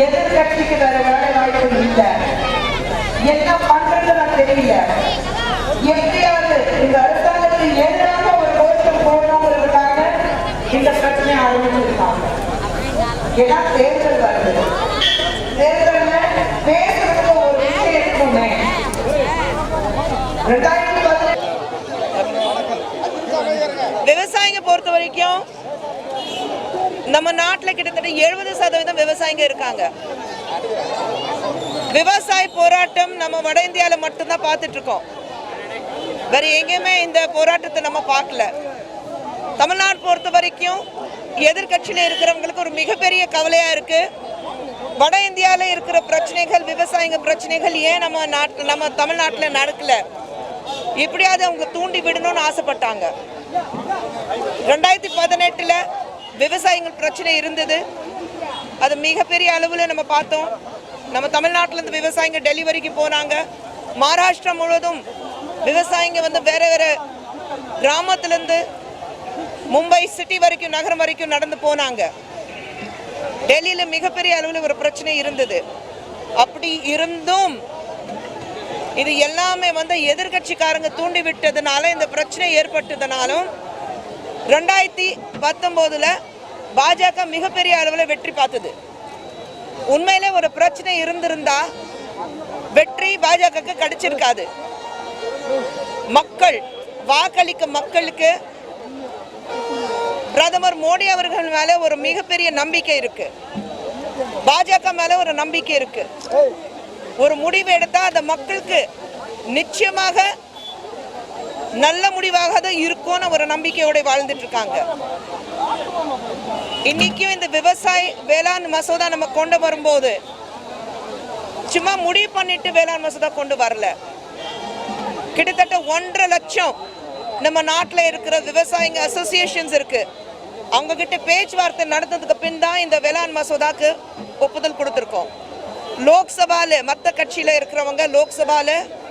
எதிர்கட்சிக்கு வேற வேலை வாய்ப்பு இல்லை. என்ன பண்றதுன்னு தெரியல. எப்படியாவது இந்த அரசாங்கத்துக்கு எதிராக ஒரு கோஷம் போடணுங்கிறதுக்காக இந்த பிரச்சனை ஆரம்பிச்சிருக்காங்க. ஏன்னா தேர்தல் வருது. தேர்தல்ல பேசுறதுக்கு ஒரு விஷயம் இருக்குமே. ரெண்டாயிரத்தி பதினெட்டு விவசாயிங்க பொறுத்த வரைக்கும் நம்ம நாட்டில் கிட்டத்தட்ட எழுபது சதவீதம் விவசாயிங்க இருக்காங்க. விவசாய போராட்டம் நம்ம வட இந்தியாவில் மட்டும்தான் பார்த்துட்டு இருக்கோம் வேற எங்கேயுமே இந்த போராட்டத்தை நம்ம பார்க்கல. தமிழ்நாடு பொறுத்த வரைக்கும் எதிர்கட்சியில் இருக்கிறவங்களுக்கு ஒரு மிகப்பெரிய கவலையாக இருக்கு. வட இந்தியாவில் இருக்கிற பிரச்சனைகள் விவசாயிங்க பிரச்சனைகள் ஏன் நம்ம நாட்டு நம்ம தமிழ்நாட்டில் நடக்கல? இப்படியாவது அவங்க தூண்டி விடணும்னு ஆசைப்பட்டாங்க. ரெண்டாயிரத்தி பதினெட்டில் விவசாயிகள் பிரச்சனை இருந்தது. அது மிகப்பெரிய அளவில் நம்ம பார்த்தோம். நம்ம தமிழ்நாட்டிலேருந்து விவசாயிங்க டெலிவரிக்கு போனாங்க. மகாராஷ்டிரா முழுவதும் விவசாயிங்க வந்து வேற வேற கிராமத்துலேருந்து மும்பை சிட்டி வரைக்கும் நகரம் வரைக்கும் நடந்து போனாங்க. டெல்லியில் மிகப்பெரிய அளவில் ஒரு பிரச்சனை இருந்தது. அப்படி இருந்தும் இது எல்லாமே வந்து எதிர்கட்சிக்காரங்க தூண்டி விட்டதுனால இந்த பிரச்சனை ஏற்பட்டதுனாலும் ரெண்டாயிரத்தி பத்தொம்போதில் பாஜக மிகப்பெரிய அளவில் வெற்றி பார்த்தது. உண்மையிலே ஒரு பிரச்சனை இருந்திருந்தா வெற்றி பாஜகவுக்கு கிடைச்சிருக்காது. மக்கள் வாக்களிக்க மக்களுக்கு பிரதமர் மோடி அவர்கள் மேல ஒரு மிகப்பெரிய நம்பிக்கை இருக்கு. பாஜக மேல ஒரு நம்பிக்கை இருக்கு. ஒரு முடிவு எடுத்தா அந்த மக்களுக்கு நிச்சயமாக நல்ல முடிவாக தான் இருக்கும்னு ஒரு நம்பிக்கையோட வாழ்ந்துட்டு இருக்காங்க இன்னைக்கும் இந்த விவசாய வேளாண் மசோதா நம்ம கொண்டு வரும்போது சும்மா முடிவு பண்ணிட்டு வேளாண் மசோதா கொண்டு வரல. கிட்டத்தட்ட ஒன்றரை லட்சம் நம்ம நாட்டில் இருக்கிற விவசாயிங்க அசோசியேஷன்ஸ் இருக்கு. அவங்க கிட்ட பேச்சுவார்த்தை நடந்ததுக்கு பின் தான் இந்த வேளாண் மசோதாக்கு ஒப்புதல் கொடுத்துருக்கோம். லோக்சபால மற்ற கட்சியில் இருக்கிறவங்க லோக்சபால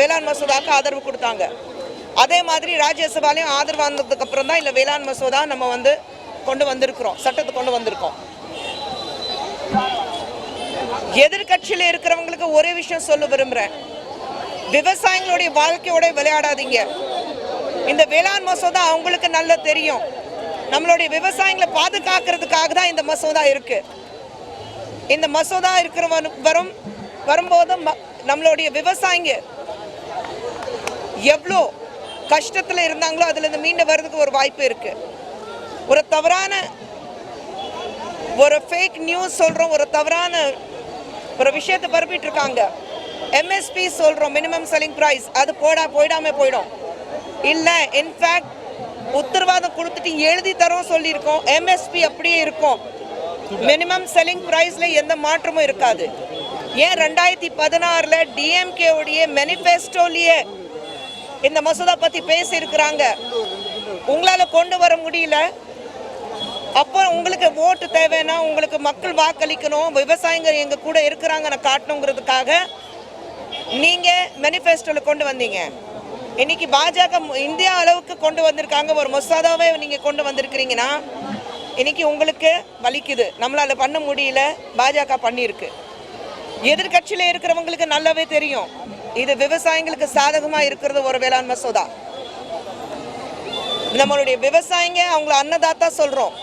வேளாண் மசோதாக்கு ஆதரவு கொடுத்தாங்க. அதே மாதிரி ராஜ்யசபாலையும் ஆதரவு வந்ததுக்கு அப்புறம் தான் இல்லை வேளாண் மசோதா நம்ம வந்து கொண்டு வந்திருக்கிறோம் சட்டத்தை கொண்டு வந்திருக்கோம். எதிர்கட்சியில் இருக்கிறவங்களுக்கு ஒரே விஷயம் சொல்ல விரும்புகிறேன் விவசாயிகளுடைய வாழ்க்கையோட விளையாடாதீங்க. இந்த வேளாண் மசோதா அவங்களுக்கு நல்லா தெரியும். நம்மளுடைய விவசாயிகளை பாதுகாக்கிறதுக்காக தான் இந்த மசோதா இருக்கு. இந்த மசோதா இருக்கிற வரும்- வரும் வரும்போது ம- நம்மளுடைய விவசாயிங்க எவ்வளோ கஷ்டத்தில் இருந்தாங்களோ அதுலேருந்து மீண்டு வர்றதுக்கு ஒரு வாய்ப்பு இருக்கு. ஒரு தவறான ஒரு ஃபேக் நியூஸ் சொல்கிறோம் ஒரு தவறான ஒரு விஷயத்தை பரப்பிட்டு இருக்காங்க. எம்எஸ்பி சொல்கிறோம் மினிமம் செல்லிங் ப்ரைஸ் அது போடா போயிடாம போயிடும். இல்லை இன்ஃபேக்ட் உத்தரவாதம் கொடுத்துட்டு எழுதி தரோம் சொல்லியிருக்கோம். எம்எஸ்பி அப்படியே இருக்கும். மினிமம் செல்லிங் ப்ரைஸில் எந்த மாற்றமும் இருக்காது. ஏன் ரெண்டாயிரத்தி பதினாறில் டிஎம்கேவுடைய உடைய இந்த மசோதா பத்தி பேசி இருக்கிறாங்க உங்களால கொண்டு வர முடியல. அப்போ உங்களுக்கு ஓட்டு தேவைன்னா உங்களுக்கு மக்கள் வாக்களிக்கணும் விவசாயிங்க எங்க கூட இருக்கிறாங்கன்னு காட்டணுங்கிறதுக்காக நீங்க மேனிஃபெஸ்டோல கொண்டு வந்தீங்க. இன்னைக்கு பாஜக மு- இந்தியா அளவுக்கு கொண்டு வந்திருக்காங்க. ஒரு மசோதாவே நீங்க கொண்டு வந்திருக்கிறீங்கன்னா இன்னைக்கு உங்களுக்கு வலிக்குது. நம்மளால பண்ண முடியல. பாஜக பண்ணியிருக்கு. எதிர்கட்சியில இருக்கிறவங்களுக்கு நல்லாவே தெரியும். இது விவசாயிங்களுக்கு சாதகமா இருக்கிறது ஒரு வேளாண் மசோதா நம்மளுடைய விவசாயிங்க அவங்கள அன்னதாத்தா சொல்றோம்.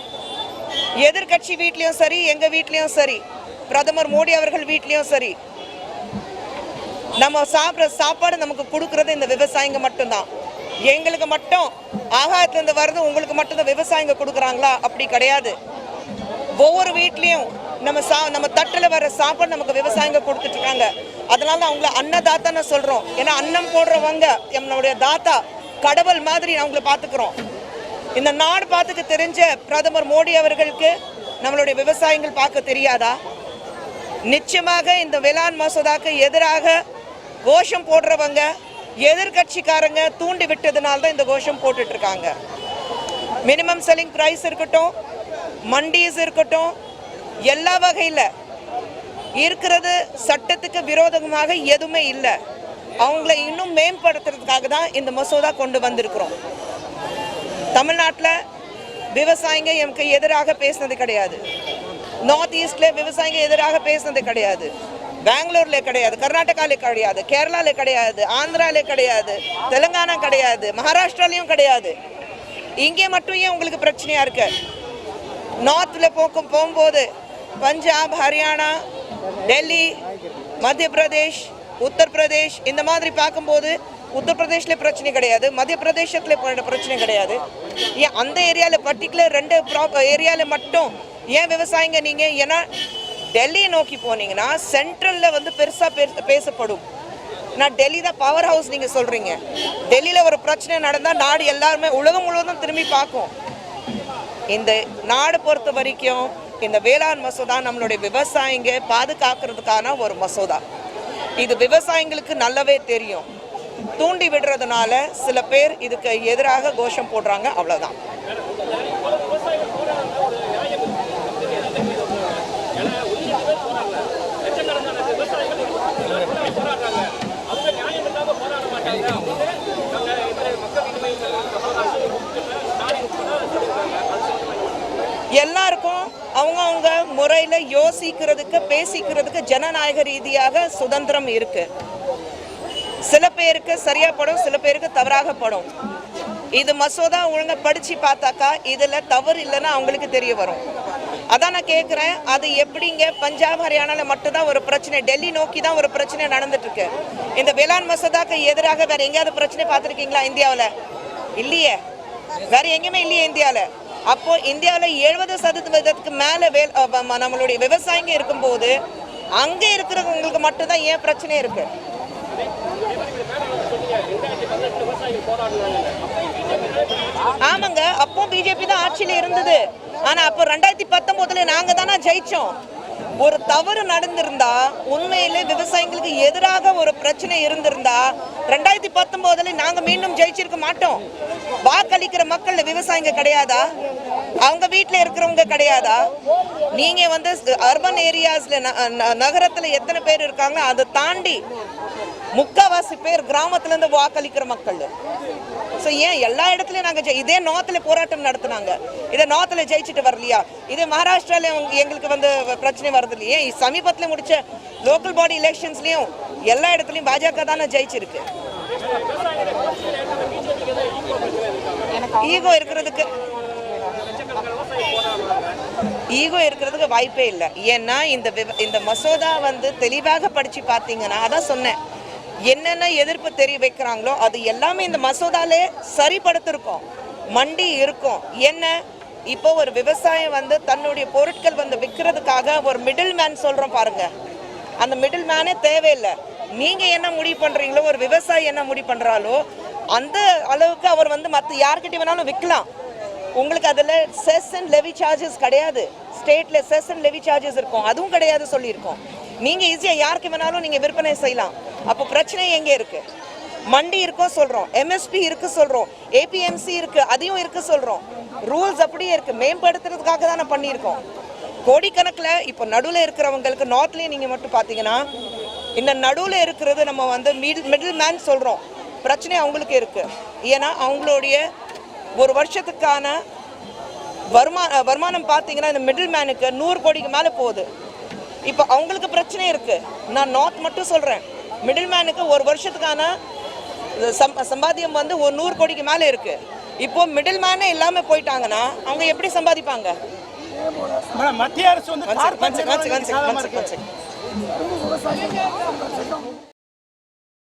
எதிர்கட்சி வீட்லயும் சரி எங்க வீட்லேயும் சரி பிரதமர் மோடி அவர்கள் வீட்லேயும் சரி. நம்ம சாப்பிட்ற சாப்பாடு நமக்கு கொடுக்கறது இந்த விவசாயிங்க மட்டும்தான். எங்களுக்கு மட்டும் ஆகாயத்துலேருந்து வர்றது உங்களுக்கு மட்டும்தான் விவசாயிங்க கொடுக்குறாங்களா? அப்படி கிடையாது. ஒவ்வொரு வீட்லேயும் நம்ம சா நம்ம தட்டில் வர சாப்பாடு நமக்கு விவசாயிங்க கொடுத்துட்ருக்காங்க அதனால அவங்கள அன்னதாத்தான்னு சொல்கிறோம் ஏன்னா அன்னம் போடுறவங்க நம்மளுடைய தாத்தா கடவுள் மாதிரி அவங்கள பார்த்துக்கிறோம். இந்த நாடு பார்த்துக்க தெரிஞ்ச பிரதமர் மோடி அவர்களுக்கு நம்மளுடைய விவசாயிகள் பார்க்க தெரியாதா? நிச்சயமாக இந்த வேளாண் மசோதாக்கு எதிராக கோஷம் போடுறவங்க எதிர்கட்சிக்காரங்க தூண்டி விட்டதுனால தான் இந்த கோஷம் போட்டுட்டு இருக்காங்க. மினிமம் செல்லிங் ப்ரைஸ் இருக்கட்டும் மண்டிஸ் இருக்கட்டும் எல்லா வகையில் இருக்கிறது சட்டத்துக்கு விரோதமாக எதுவுமே இல்லை. அவங்கள இன்னும் மேம்படுத்துறதுக்காக தான் இந்த மசோதா கொண்டு வந்திருக்கிறோம். தமிழ்நாட்டில் விவசாயிங்க எமக்கு எதிராக பேசினது கிடையாது. நார்த் ஈஸ்டில் விவசாயிங்க எதிராக பேசினது கிடையாது. பெங்களூர்ல கிடையாது கர்நாடகால கிடையாது கேரளால கிடையாது ஆந்திரால கிடையாது தெலுங்கானா கிடையாது மகாராஷ்டிராலையும் கிடையாது. இங்கே மட்டும் ஏன் உங்களுக்கு பிரச்சனையா இருக்கு? நார்த்தில் போக்கும் போகும்போது பஞ்சாப் ஹரியானா டெல்லி மத்திய பிரதேஷ் உத்தரப்பிரதேஷ் இந்த மாதிரி பார்க்கும்போது உத்தரப்பிரதேஷில் பிரச்சனை கிடையாது மத்திய பிரதேசத்தில் பிரச்சனை கிடையாது. ஏன் அந்த ஏரியாவில் பர்டிகுலர் ரெண்டு ப்ராப் ஏரியாவில் மட்டும் ஏன் விவசாயிங்க நீங்கள் ஏன்னா டெல்லியை நோக்கி போனீங்கன்னா சென்ட்ரலில் வந்து பெருசாக பேச பேசப்படும். நான் டெல்லி தான் பவர் ஹவுஸ் நீங்கள் சொல்கிறீங்க டெல்லியில் ஒரு பிரச்சனை நடந்தால் நாடு எல்லாருமே உலகம் முழுவதும் திரும்பி பார்க்கும். இந்த நாடு பொறுத்த வரைக்கும் இந்த வேளாண் மசோதா நம்மளுடைய விவசாயிங்க பாதுகாக்கிறதுக்கான ஒரு மசோதா. இது விவசாயிங்களுக்கு நல்லாவே தெரியும். தூண்டி விடுறதுனால சில பேர் இதுக்கு எதிராக கோஷம் போடுறாங்க அவ்வளோதான் எல்லாருக்கும் அவங்க அவங்க முறையில் யோசிக்கிறதுக்கு பேசிக்கிறதுக்கு ஜனநாயக ரீதியாக சுதந்திரம் இருக்கு. சில பேருக்கு சரியா படும் சில பேருக்கு தவறாக படும். இது மசோதா ஒழுங்க படிச்சு பார்த்தாக்கா இதுல தவறு இல்லைன்னா அவங்களுக்கு தெரிய வரும். அதான் நான் கேட்குறேன் அது எப்படிங்க? பஞ்சாப் ஹரியானால மட்டும்தான் ஒரு பிரச்சனை டெல்லி நோக்கி தான் ஒரு பிரச்சனை நடந்துட்டு இருக்கு இந்த வேளாண் மசோதாக்கு எதிராக வேற எங்கேயாவது பிரச்சனை பார்த்துருக்கீங்களா இந்தியாவில்? இல்லையே. வேற எங்கேயுமே இல்லையே இந்தியாவில். அப்போ இந்தியாவில் எழுபது சதவீதத்துக்கு மேலே வே நம்மளுடைய விவசாயிங்க இருக்கும்போது அங்கே இருக்கிறவங்களுக்கு மட்டும்தான் ஏன் பிரச்சனை இருக்கு? ஆமாங்க அப்போ பிஜேபி தான் ஆட்சியில இருந்தது. ஆனா அப்போ ரெண்டாயிரத்தி பத்தொன்பதுல நாங்க தானே ஜெயிச்சோம். ஒரு தவறு நடந்திருந்தா உண்மையிலே விவசாயிகளுக்கு எதிராக ஒரு பிரச்சனை இருந்திருந்தா ரெண்டாயிரத்தி பத்தொன்பதுல நாங்க மீண்டும் ஜெயிச்சிருக்க மாட்டோம். வாக்களிக்கிற மக்கள் விவசாயிங்க கிடையாதா? அவங்க வீட்டில் இருக்கிறவங்க கிடையாதா? நீங்க வந்து அர்பன் ஏரியாஸ்ல நகரத்துல எத்தனை பேர் இருக்காங்களோ அதை தாண்டி முக்காவாசி பேர் கிராமத்துல இருந்து வாக்களிக்கிற மக்கள். ஸோ ஏன் எல்லா இடத்துலையும் நாங்கள் ஜெய் இதே நார்த்தில் போராட்டம் நடத்துனாங்க. இதை நார்த்தில் ஜெயிச்சுட்டு வரலையா? இதே மகாராஷ்டிராவில் எங்களுக்கு வந்து பிரச்சனை வருது இல்லையே? சமீபத்தில் முடிச்ச லோக்கல் பாடி எலெக்ஷன்ஸ்லையும் எல்லா இடத்துலையும் பாஜக தானே ஜெயிச்சிருக்கு? ஈகோ இருக்கிறதுக்கு ஈகோ இருக்கிறதுக்கு வாய்ப்பே இல்லை. ஏன்னா இந்த விவ- இந்த மசோதா வந்து தெளிவாக படித்து பார்த்தீங்கன்னா அதான் சொன்னேன். என்னென்ன எதிர்ப்பு தெரிய வைக்கிறாங்களோ அது எல்லாமே இந்த மசோதாலே சரிப்படுத்திருக்கோம். மண்டி இருக்கும். என்ன? இப்போ ஒரு விவசாயம் வந்து தன்னுடைய பொருட்கள் வந்து விற்கிறதுக்காக ஒரு மிடில் மேன் சொல்கிறோம் பாருங்க. அந்த மிடில் மேனே தேவையில்லை. நீங்கள் என்ன முடிவு பண்ணுறீங்களோ ஒரு விவசாயி என்ன முடிவு பண்ணுறாலோ அந்த அளவுக்கு அவர் வந்து மற்ற யார்கிட்ட வேணாலும் விற்கலாம். உங்களுக்கு அதில் செஸ் அண்ட் லெவி சார்ஜஸ் கிடையாது. ஸ்டேட்டில் செஸ் அண்ட் லெவி சார்ஜஸ் இருக்கும். அதுவும் கிடையாது சொல்லியிருக்கோம். நீங்கள் ஈஸியாக யாருக்கு வேணாலும் நீங்கள் விற்பனை செய்யலாம். அப்போ பிரச்சனை எங்கே இருக்குது மண்டி இருக்கும் சொல்கிறோம் எம்எஸ்பி இருக்குது சொல்கிறோம் ஏபிஎம்சி இருக்குது அதையும் இருக்குது சொல்கிறோம் ரூல்ஸ் அப்படியே இருக்குது மேம்படுத்துறதுக்காக தானே பண்ணியிருக்கோம். கோடிக்கணக்கில் இப்போ நடுவில் இருக்கிறவங்களுக்கு நார்த்லேயே நீங்கள் மட்டும் பார்த்தீங்கன்னா இந்த நடுவில் இருக்கிறது நம்ம வந்து மிடில் மிடில் மேன் சொல்கிறோம் பிரச்சனை அவங்களுக்கு இருக்குது ஏன்னா அவங்களுடைய ஒரு வருஷத்துக்கான வருமா வருமானம் பார்த்தீங்கன்னா இந்த மிடில் மேனுக்கு நூறு கோடிக்கு மேலே போகுது. இப்போ அவங்களுக்கு பிரச்சனை இருக்கு. நான் நார்த் மட்டும் சொல்கிறேன் மிடில் மேனுக்கு ஒரு வருஷத்துக்கான சம் சம்பாத்தியம் வந்து ஒரு நூறு கோடிக்கு மேலே இருக்கு. இப்போ மிடில் மேனே இல்லாமல் போயிட்டாங்கன்னா அவங்க எப்படி சம்பாதிப்பாங்க? மத்திய அரசு வந்து